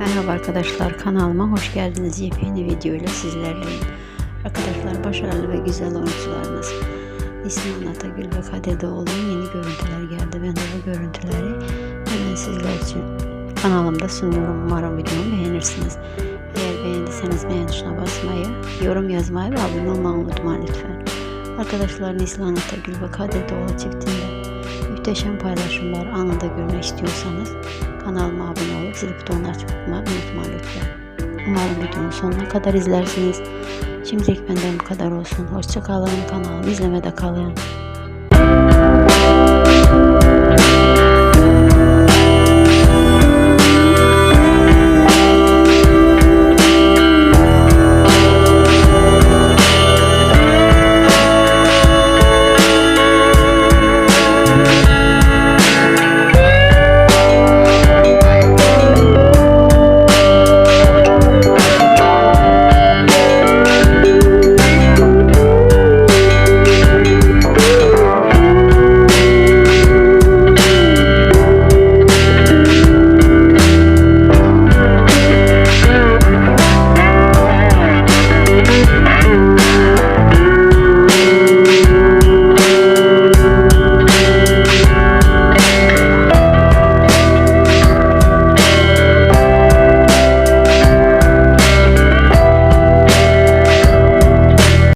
Merhaba arkadaşlar kanalıma hoş geldiniz. Yepyeni video ile sizlerleyim. Arkadaşlar başarılı ve güzel oyuncularınız İsmail Atagül ve Kadir Doğulu'nun yeni görüntüler geldi. Ben de bu görüntüleri hemen sizler için kanalımda sunuyorum. Umarım videomu beğenirsiniz. Eğer beğendiyseniz beğen tuşuna basmayı, yorum yazmayı ve abone olmayı unutmayın lütfen. Arkadaşlar Nislan Atagül ve Kadir Doğulu çiftinde muhteşem paylaşımlar anında görmek istiyorsanız kanalıma abone olup zil butonunu açmayı unutmayın lütfen. Umarım videonun sonuna kadar izlersiniz. Şimdilik benden bu kadar olsun. Hoşçakalın. Kanalımı izlemede kalın.